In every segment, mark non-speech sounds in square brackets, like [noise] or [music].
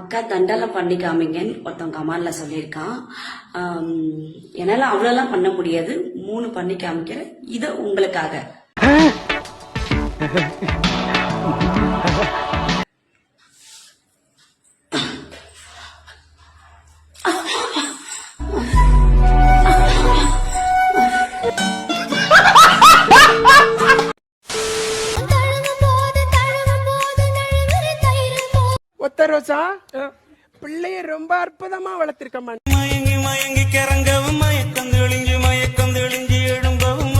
அக்கா தண்டலம் பண்ணி காமிங்கன்னு ஒருத்தன் கமாண்டில் சொல்லியிருக்கான். என்னால் அவ்வளோலாம் பண்ண முடியாது. மூணு பண்ணி காமிக்கிறேன் இதை உங்களுக்காக. [laughs] ரோசா பிள்ளைய ரொம்ப அற்புதமா வளர்த்திருக்கம்மா மயங்கி மயங்கி கிறங்கவும் மயக்கம் தெளிஞ்சு மயக்கம் தெளிஞ்சு எழும்பவும்.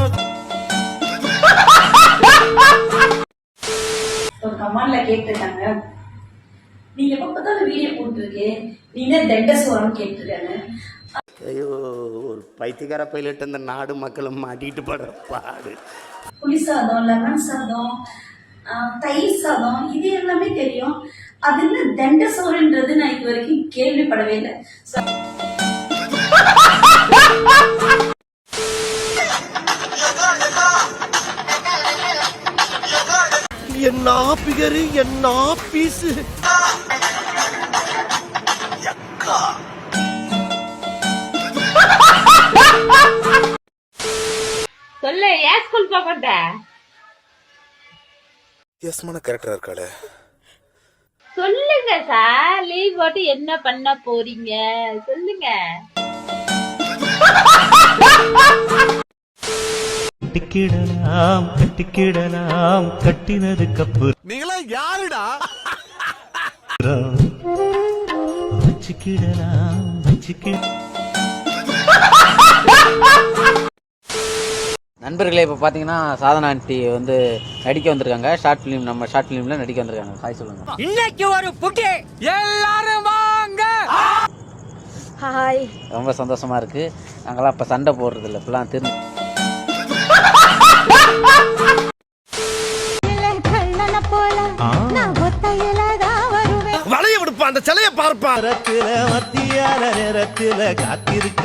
ஒரு கமாண்ட்ல கேட்டிருக்காங்க. நீங்க எப்ப பார்த்தாலும் வீடியோ போட்டுருக்கு நீங்க தண்டசோரம் கேட்டிருக்காங்க. ஐயோ ஒரு பைத்தியக்கார பைலட் இந்த நாடு மக்களும் மாட்டிட்டு படுற பாடு. புளி சாதம் லெமன் சாதம் தயிர் சாதம் இது எல்லாமே தெரியும். அது என்ன தண்டசோறுன்றது நான் இது வரைக்கும் கேள்விப்படவே இல்லை. என்ன பிகரு என்ன பீஸு சொல்லு ஏன் ஸ்கூல் போக மாட்டேன் வித்தியாசமான கேரக்டரா இருக்காளே. சொல்லுங்க சார். லீவ் போட்டு என்ன பண்ண போறீங்க? சொல்லுங்க. கட்டிக்கிடலாம் கட்டிக்கிடலாம். கட்டினதுக்கு அப்புறம் நீங்களா யாருடா? வச்சுக்கிடலாம் வச்சுக்கிட நண்பர்களே இப்போ பார்த்தீங்கன்னா சாதனா ஆண்டி வந்து நடிக்க வந்திருக்காங்க. ஷார்ட் ஃபிலிம் நம்ம ஷார்ட் ஃபிலிமில் நடிக்க வந்திருக்காங்க. ஹாய் சொல்லுங்க. இன்னைக்கு ஒரு புட்டி எல்லாரும் வாங்க. ஹாய் ரொம்ப சந்தோஷமா இருக்கு. நாங்களாம் இப்போ சண்டை போடுறது இல்லை இப்பெல்லாம் திரு வளைய விடுப்பா அந்த சிலைய பார்ப்பா. நேரத்துல மத்தியான நேரத்துல காத்திருக்க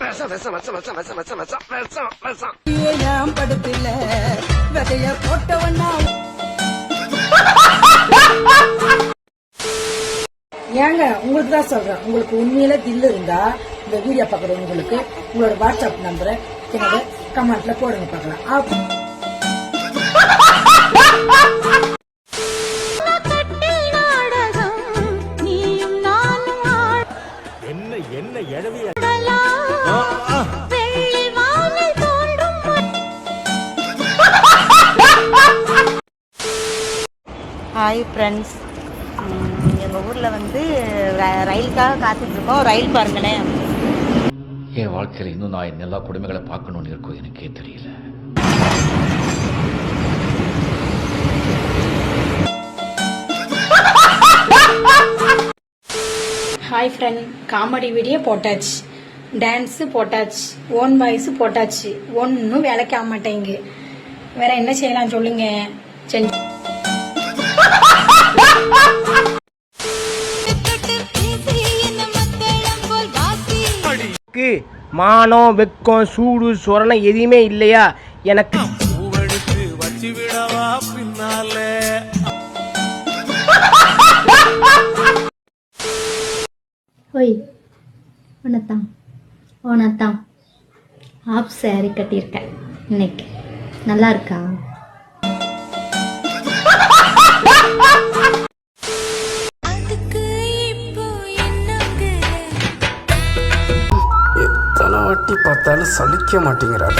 விஷம் விஷம் விஷம் விஷம் விஷம் விஷம் விஷம் விஷம் விஷம் ஏங்க உங்களுக்கு தான் சொல்றேன். உங்களுக்கு உண்மையில தில்லு இருந்தா இந்த வீடியோ பாக்குறவங்களுக்கு உங்களோட வாட்ஸ்அப் நம்பரை என்னோட கமெண்ட்ல போடுங்க பார்க்கலாம். ஹாய் ஃப்ரெண்ட்ஸ் எங்கள் ஊரில் வந்து ர- ரயிலுக்காக காத்துட்ருக்கோம். ரயில் பாருங்களேன். என் வாழ்க்கையில் இன்னும் நான் என் எல்லா குடும்பங்களை பார்க்கணும்னு இருக்கோ எனக்கே தெரியல. ஹாய் ஃப்ரெண்ட் காமெடி வீடியோ போட்டாச்சு. டான்ஸு போட்டாச்சு. ஓன் வாய்ஸ் போட்டாச்சு. ஒன்றும் வேலைக்கு ஆக மாட்டேங்க. வேற என்ன செய்யலாம் சொல்லுங்க. செஞ்சு மானம் வெக்கம் சூடு சொரணம் எதுவுமே இல்லையா? எனக்கு பூவெடுத்து வச்சு விடவா பின்னாலே? ஓய் உனத்தான் உனத்தான். ஆப் சாரி கட்டியிருக்கேன் இன்னைக்கு. நல்லா இருக்கா? வாட்டி பார்த்தாலும் சலிக்க மாட்டேங்கிறாள்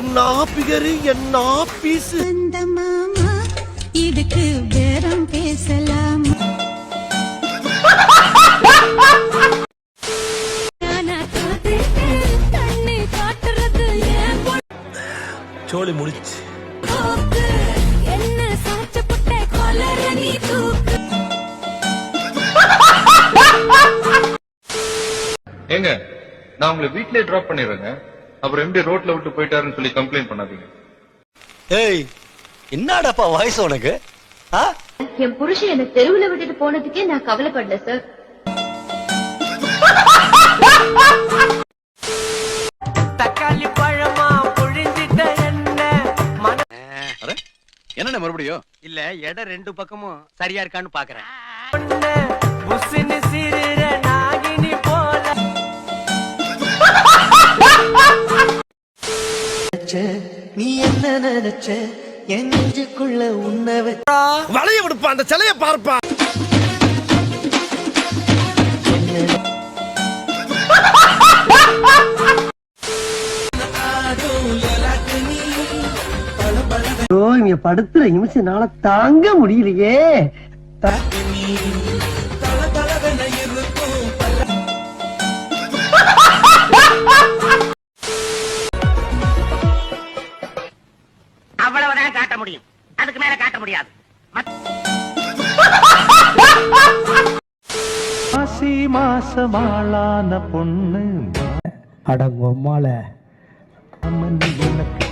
என்ன பிகரு என்ன பீசு. இதுக்கு பேரம் பேசலாம். ஏங்க நான் உங்களை வீட்லயே டிராப் பண்ணிடுறேங்க. அப்புறம் எப்படி ரோட்ல விட்டு போயிட்டாருன்னு சொல்லி கம்ப்ளைண்ட் பண்ணாதீங்க. ஏய் என்னடாப்பா வயசு உனக்கு? ஆ? என் புருஷன் என்ன தெருவுல விட்டுட்டு போனதுக்கே நான் கவலைப்படல சார் தக்காளி பழமா பொழிஞ்சிட்ட என்ன? என்ன மறுபடியும்? இல்ல இடம் ரெண்டு பக்கமும் சரியா இருக்கான்னு பாக்குறேன். நீ என்ன நினைச்ச? என் நெஞ்சுக்குள்ள உன்னை வளைய விடுப்பா அந்த சிலைய பார்ப்பா. இங்க படுத்துற நிமிஷம்னால தாங்க முடியலையே. மாசி மாசமாளான பொண்ணு. அடங்கொம்மால அம்மன் எனக்கு